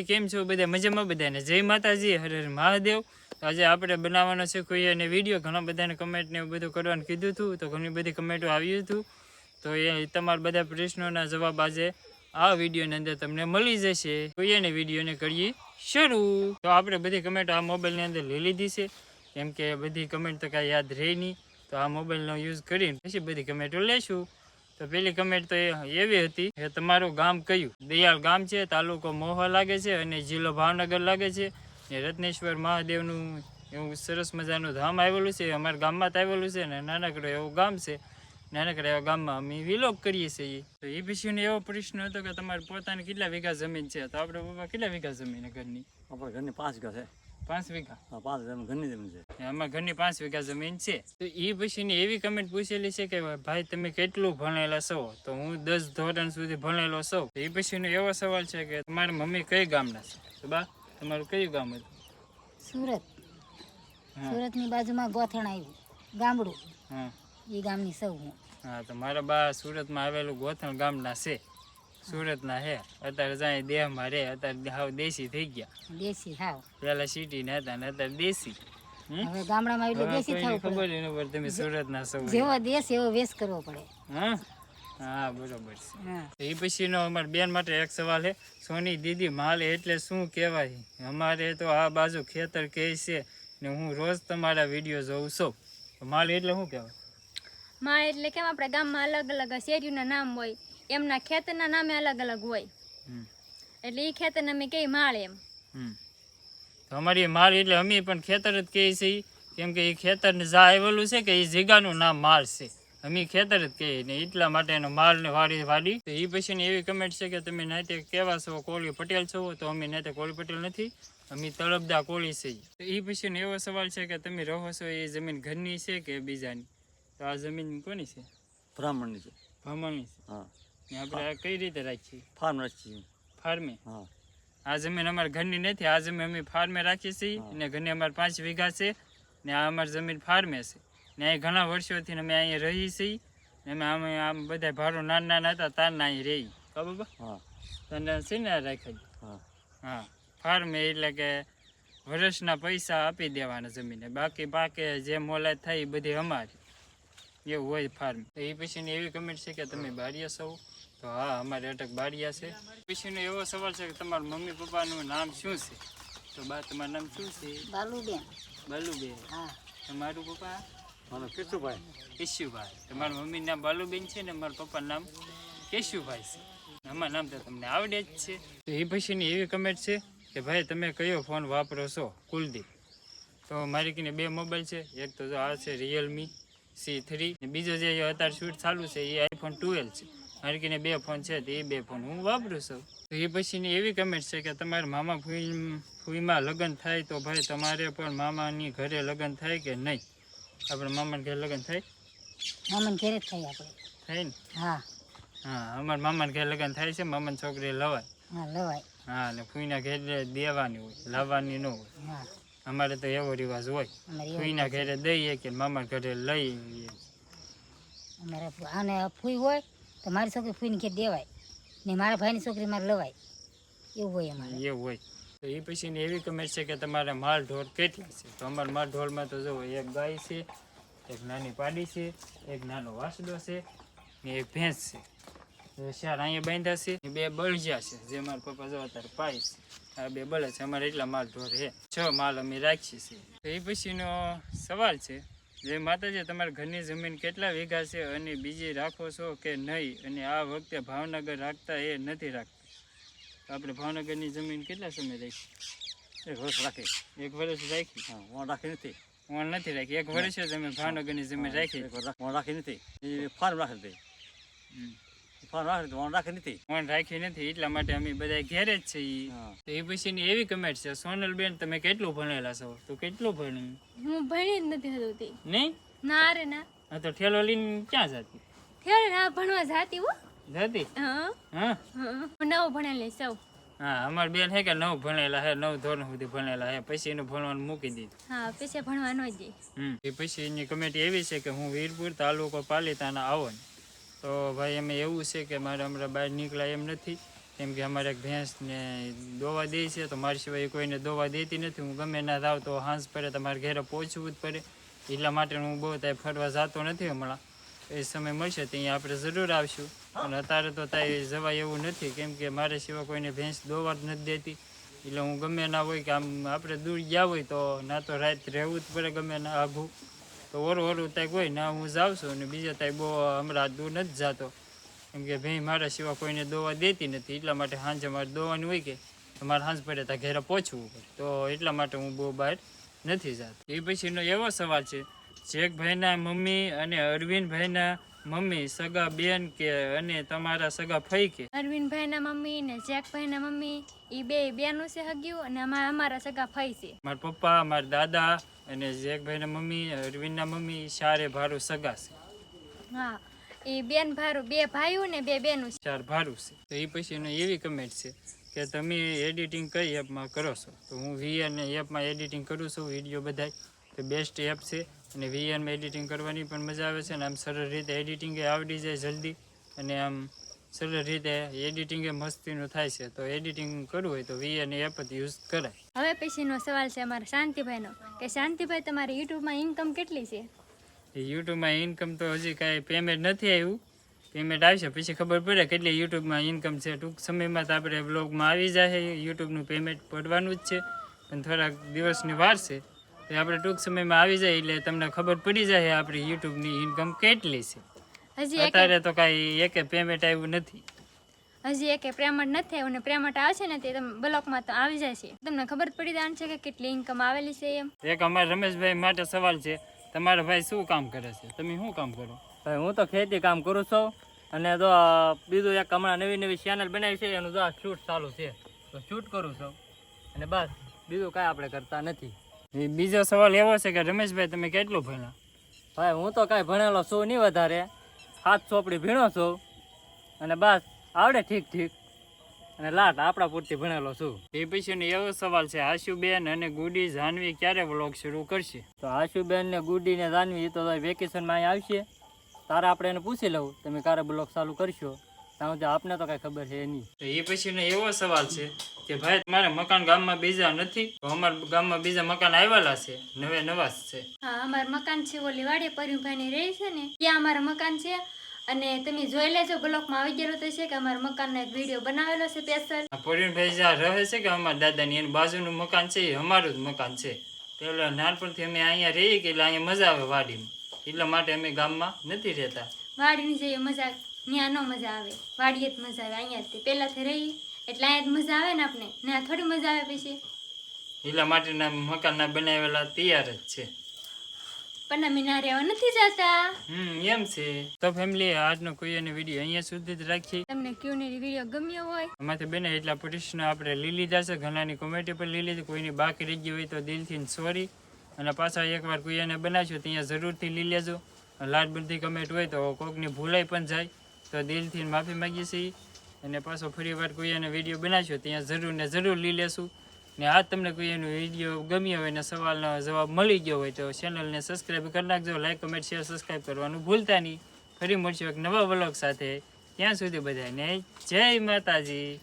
Family કેમ છો બધા? મજામાં બધાને? જય માતાજી, હર મહાદેવ. આજે આપણે બનાવવાનો છે કોઈ અને વીડિયો ઘણા બધાને કમેન્ટ ને એવું બધું કરવાનું કીધું હતું, તો ઘણી બધી કમેન્ટો આવ્યું હતું. તો એ તમારા બધા પ્રશ્નોના જવાબ આજે આ વિડીયોની અંદર તમને મળી જશે. કોઈ અને વિડીયોને કરીએ શરૂ. તો આપણે બધી કમેન્ટ આ મોબાઈલની અંદર લઈ લીધી છે. કેમ કે બધી કમેન્ટ તો કાંઈ યાદ રહે નહીં. તો આ મોબાઈલનો યુઝ કરીને પછી બધી કમેન્ટો લેશું. તો પેલી કમેન્ટ તો એવી હતી કે તમારું ગામ કયું? દયાળ ગામ છે, તાલુકો મોહા લાગે છે અને જિલ્લો ભાવનગર લાગે છે. ને રત્નેશ્વર મહાદેવનું એવું સરસ મજાનું ધામ આવેલું છે અમારા ગામમાં આવેલું છે ને નાનકડું એવું ગામ છે. નાનકડા એવા ગામમાં અમે વિલોક કરીએ છીએ. તો એ પછીનો એવો પ્રશ્ન હતો કે તમારે પોતાની કેટલા વીઘા જમીન છે? તો આપણે પપ્પા કેટલા વીઘા જમીન ઘરની? આપણે ઘરની પાંચ વીઘા છે. પાંચ વીઘા? હા પાંચ ઘરની જમીન છે. અમારા ઘરની પાંચ વીઘા જમીન છે. તો એ પછીની એવી કમેન્ટ પૂછેલી છે કે ભાઈ તમે કેટલું ભણેલા છો? તો હું દસ ધોરણ સુધી ભણેલો છું. એ પછીનો એવો સવાલ છે કે તમારા મમ્મી કઈ ગામના છે? તો બા તમારું કયું ગામ હતું? સુરત. સુરતની બાજુમાં ગોથણ આવ્યું. ગામડું. હા. એ ગામની સૌ હું. હા તો મારા બા સુરતમાં આવેલું ગોથણ ગામના છે. સુરતના હે. અત્યારે જાય દેહમાં રે અત્યારે હાવ દેશી થઈ ગયા. દેશી હાવ પેલા સિટી ને હતા ને અત્યારે દેશી. હવે ગામડામાં એટલે દેશી થવું ખબર એનો પર તમે સુરતના સૌ જેવો દેશ એવો વેશ કરવો પડે. હા? હા બરોબર છે. એ પછીનો અમારા બેન માટે એક સવાલ છે સોની દીદી માલ એટલે શું કહેવાય? અમારે તો આ બાજુ ખેતર કહે છે ને હું રોજ તમારા વીડિયો જોઉં છું. માલ એટલે શું કહેવાય? માલ એટલે કેમ આપણે ગામમાં અલગ અલગ શેરીઓના નામ હોય. એમના ખેતરના નામે અલગ અલગ હોય. હમ. એટલે એ ખેતરને અમે કઈ માળ એમ. તો અમારી માળ એટલે અમે પણ ખેતર જ કહીએ છીએ. કેમ કે એ ખેતરને જા આવેલું છે કે એ જગ્યાનું નામ માળ છે. અમે ખેતર જ કહીએ ને એટલા માટે એનો માલ ને વાડી વાડી તો એ પછીની એવી કમેન્ટ છે કે તમે નાતે કેવા છો કોળી પટેલ છો? તો અમે નાતે કોળી પટેલ નથી. અમે તળપદા કોળી છીએ. તો એ પછીનો એવો સવાલ છે કે તમે રહો છો એ જમીન ઘરની છે કે બીજાની? તો આ જમીન કોની છે? બ્રાહ્મણની છે. બ્રાહ્મણની છે. હા. આપણે કઈ રીતે રાખીએ? ફાર્મ રાખીએ. ફાર્મે હા. આ જમીન અમારે ઘરની નથી આ જમીન અમે ફાર્મે રાખીએ છીએ. અને ઘરની અમારે પાંચ વીઘા છે ને આ અમારી જમીન ફાર્મે છે. ને અહીં ઘણા વર્ષોથી અમે અહીંયા રહી છીએ ને અમે અમે આમ બધા ભાડું નાના નાના હતા તારના અહીં રહી. હા. તને છે ને આ રાખેલી? હા. હા. ફાર્મે એટલે કે વર્ષના પૈસા આપી દેવાના જમીને. બાકી બાકી જે મોલાત થાય એ બધી અમારી. એવું હોય ફાર્મ એ પછીની એવી કમેન્ટ છે કે તમે બારીએ છો તો હા અમારે અટક બાળિયા છે. પછીનો એવો સવાલ છે કે તમારા મમ્મી પપ્પાનું નામ શું છે? તો બા તમારું નામ શું છે? બાલુબેન. બાલુબેન. હા. તમારું પપ્પા? મારું કેશુભાઈ. કેશુભાઈ. તમારા મમ્મીનું નામ બાલુબેન છે ને મારા પપ્પાનું નામ કેશુભાઈ છે. અમારું નામ તો તમને આવડે જ છે. તો એ પછીની એવી કમેન્ટ છે કે ભાઈ તમે કયો ફોન વાપરો છો? કુલદીપ. તો મારી કીને બે મોબાઈલ છે. એક તો જો આ છે રિયલમી સી થ્રી બીજો જે અત્યારે શૂટ ચાલુ છે એ આઈફોન ટ્વેલ્વ છે. મારી બે ફોન છે તો એ બે ફોન હું વાપરું છું. તો એ પછીની એવી કમેન્ટ છે કે તમારા મામા ફૂઈ ફૂઈમાં લગ્ન થાય તો ભાઈ તમારે પણ મામાની ઘરે લગ્ન થાય કે નહીં? આપણે મામાના ઘરે લગ્ન થાય? મામન ઘરે થાય આપણે. થાય ને? હા. હા અમારા મામાના ઘરે લગ્ન થાય છે મામાની છોકરી લવાય. હા લવાય. હા અને ફૂઈના ઘરે દેવાની હોય લાવવાની ન હોય. હા. અમારે તો એવો રિવાજ હોય. ફૂઈના ઘરે દઈએ કે મામા ઘરે લઈએ. અમારે આને ફૂઈ હોય તો મારી છોકરી ફૂઈને ઘેર દેવાય. ને મારા ભાઈની છોકરી મારે લવાય. એવું હોય અમારે. એવું હોય. તો એ પછીની એવી કમેન્ટ છે કે તમારે માલ ઢોર કેટલા છે? તો અમારા માલ ઢોરમાં તો જો એક ગાય છે, એક નાની પાડી છે, એક નાનો વાસડો છે, ને એક ભેંસ છે. ચાર અહીંયા બાંધ્યા છે બે બળજ્યા છે, જે મારા પપ્પા જો અત્યારે પાય છે. આ બે બળે છે, અમારે એટલા માલ ઢોર છે. છ માલ અમે રાખીએ છીએ તો એ પછીનો સવાલ છે જે માતાજી તમારા ઘરની જમીન કેટલા વીઘા છે અને બીજી રાખો છો કે નહીં? અને આ વખતે ભાવનગર રાખતા એ નથી રાખતા. આપણે ભાવનગરની જમીન કેટલા સમય રાખી? એક વર્ષ રાખી. એક વર્ષ રાખી? હા હું રાખી નથી. ઓન નથી રાખી. એક વર્ષ તમે ભાવનગરની જમીન રાખી. હું રાખી. નથી. એ ફાર્મ રાખી હતી રાખી નથી. ઓન રાખી નથી એટલા માટે અમે બધા ઘેરે જ છીએ તો એ પછીની એવી કમેન્ટ છે સોનલ બેન તમે કેટલું ભણેલા છો? તો કેટલું ભણ્યું? હું ભણી જ નથી હતી. નહીં? ના રે ના. હા તો ઠેલો લઈને ક્યાં જતી? ત્યારે ના ભણવા જાતી હો. જતી? હા. હા? હા નવ ભણેલી સૌ હા અમારી બેન હે કે નવ ભણેલા હે નવ ધોરણ સુધી ભણેલા હે. પછી એનું ભણવાનું મૂકી દીધું. હા પછી ભણવા ન હમ. એ પછી એની કમેટી એવી છે કે હું વીરપુર તાલુકો પાલિતાના આવો ને તો ભાઈ અમે એવું છે કે મારે હમણાં બહાર નીકળાય એમ નથી. કેમ કે અમારે ભેંસને દોવા દે છે, તો મારી સિવાય કોઈને દોવા દેતી નથી. હું ગમે ના થાવ તો હાંસ પડે તમારે ઘેરે પહોંચવું જ પડે. એટલા માટે હું બહુ ત્યાં ફરવા જતો નથી હમણાં. એ સમય મળશે તો અહીંયા આપણે જરૂર આવશું. અને અત્યારે તો ત્યાં જવાય એવું નથી. કેમ કે મારે સિવાય કોઈને ભેંસ દોવા જ નથી દેતી. એટલે હું ગમે ના હોય કે આમ આપણે દૂર ગયા હોય તો ના તો રાત રહેવું જ પડે ગમે ના આઘું તો ઓરું ઓરું ત્યાં કોઈ ના હું જાઉં છું અને બીજા ત્યાં બહુ હમણાં દૂર નથી જતો. કેમ કે ભાઈ મારા સિવાય કોઈને દોવા દેતી નથી એટલા માટે સાંજે મારે દોવાની હોય કે મારે સાંજ પડે ત્યાં ઘરે પહોંચવું પડે. તો એટલા માટે હું બહુ બહાર નથી જતો. એ પછીનો એવો સવાલ છે જેકભાઈના મમ્મી અને અરવિંદભાઈના મમ્મી સગા બેન કે અને તમારા સગા ફઈ કે? અરવિંદભાઈના મમ્મી ને જેકભાઈના મમ્મી એ બે બેનું છે હગ્યું અને અમારા અમારા સગા ફઈ છે. મારા પપ્પા મારા દાદા અને જેકભાઈના મમ્મી અરવિંદના મમ્મી સારે ભારું સગા છે. હા એ બેન ભારું બે ભાઈઓ ને બે બેનું ચાર ભારું છે. તો એ પછીનો એવી કમેન્ટ છે કે તમે એડિટિંગ કઈ એપમાં કરો છો? તો હું વીએન એપમાં એડિટિંગ કરું છું વીડિયો બધાય. તો બેસ્ટ એપ છે અને વીએનમાં એડિટિંગ કરવાની પણ મજા આવે છે અને આમ સરળ રીતે એડિટિંગ આવડી જાય જલ્દી. અને આમ સરળ રીતે એડિટિંગ એ મસ્તીનું થાય છે. તો એડિટિંગ કરવું હોય તો વી અને એપ જ યુઝ કરાય. હવે પછીનો સવાલ છે અમારા શાંતિભાઈનો કે શાંતિભાઈ તમારી યુટ્યુબમાં ઇન્કમ કેટલી છે? યુટ્યુબમાં ઇન્કમ તો હજી કાંઈ પેમેન્ટ નથી આવ્યું. પેમેન્ટ આવશે પછી ખબર પડે કેટલી યુટ્યુબમાં ઇન્કમ છે. ટૂંક સમયમાં તો આપણે બ્લોગમાં આવી જાય યુટ્યુબનું પેમેન્ટ પડવાનું જ છે. પણ થોડાક દિવસની વાર છે. તો આપણે ટૂંક સમયમાં આવી જાય એટલે તમને ખબર પડી જાય આપણી યુટ્યુબની ઇન્કમ કેટલી છે. હજી એક અત્યારે તો કાંઈ એકે પેમેન્ટ આવ્યું નથી. હજી એક પેમેન્ટ નથી આવ્યું ને પેમેન્ટ આવશે ને તે તમે બ્લોકમાં તો આવી જાય છે. તમને ખબર પડી જાય છે કે કેટલી ઇન્કમ આવેલી છે એમ? એક અમારા રમેશભાઈ માટે સવાલ છે તમારા ભાઈ શું કામ કરે છે? તમે શું કામ કરો? ભાઈ હું તો ખેતી કામ કરું છું અને જો બીજું એક હમણાં નવી નવી ચેનલ બનાવી છે એનું જો શૂટ ચાલુ છે. તો શૂટ કરું છું અને બસ બીજું કાંઈ આપણે કરતા નથી. બીજો સવાલ એવો છે કે રમેશભાઈ તમે કેટલું ભણ્યા? ભાઈ હું તો કાંઈ ભણેલો છું નહીં વધારે. હાથ ચોપડી ભીણો છો? અને બસ આવડે ઠીક ઠીક. અને લાટ આપણા પૂરતી ભણેલો છું. એ પછીનો એવો સવાલ છે આશુબેન અને ગુડી જાનવી ક્યારે વ્લોગ શરૂ કરશે? તો આશુબેન ને ગુડી ને જાનવી તો વેકેશનમાં અહીં આવશે. તારે આપણે એને પૂછી લઉં તમે ક્યારે બ્લોગ ચાલુ કરશો? ત્યાં આપને તો કઈ ખબર છે નહીં. તો એ પછીનો એવો સવાલ છે કે ભાઈ તમારે મકાન ગામમાં બીજા નથી? તો અમારા ગામમાં બીજા મકાન આવેલા છે નવે નવા છે. હા અમારું મકાન છે ઓલી વાડીએ પરિભાઈની રહી છે ને ત્યાં અમારું મકાન છે. અને તમે જોઈ લેજો બ્લોકમાં આવી ગયેલો તો છે કે અમારા મકાનનો એક વીડિયો બનાવેલો છે સ્પેશિયલ પરિણભાઈ જ્યાં રહે છે કે અમારા દાદાની એની બાજુનું મકાન છે એ અમારું જ મકાન છે. પેલા નાનપણથી અમે અહીંયા રહીએ કે એટલે અહીંયા મજા આવે વાડીમાં. એટલા માટે અમે ગામમાં નથી રહેતા. વાડીની જેવી મજા ત્યાં ન મજા આવે વાડીએ જ મજા આવે અહીંયા જ પહેલાંથી રહી એટલે અહીંયા જ મજા આવે ને આપણે? ત્યાં થોડી મજા આવે પછી? એટલા માટેના મકાનના બનાવેલા તૈયાર જ છે. પણ અમે ના રહેવા નથી જતા. હમ એમ છે. તો ફેમિલી આજનો કોઈ અને વીડિયો અહીંયા સુધી જ રાખીએ. તમને ક્યુની વીડિયો ગમ્યો હોય? એમાંથી બને એટલા પ્રશ્નો આપણે લઈ લીધા છે. ઘણાની કોમેન્ટ પર લઈ લીધી. કોઈની બાકી રહી ગઈ હોય તો દિલથી સોરી. અને પાછા એકવાર કુયાને એને બનાવશું ત્યાં જરૂરથી લઈ લેજો. લાડ બધી કમેન્ટ હોય તો કોકની ભૂલાઈ પણ જાય. તો દિલથી માફી માગીએ છીએ અને પાછો ફરી વાર કોઈ એને વીડિયો બનાવશો ત્યાં જરૂર ને જરૂર લઈ લેશું. ને આ તમને કોઈ એનો વીડિયો ગમ્યો હોય ને સવાલનો જવાબ મળી ગયો હોય તો ચેનલને સબસ્ક્રાઈબ કરી નાખજો. લાઈક કમેન્ટ શેર સબસ્ક્રાઈબ કરવાનું ભૂલતા નહીં. ફરી મળશું એક નવા વ્લોગ સાથે. ત્યાં સુધી બધાને જય માતાજી.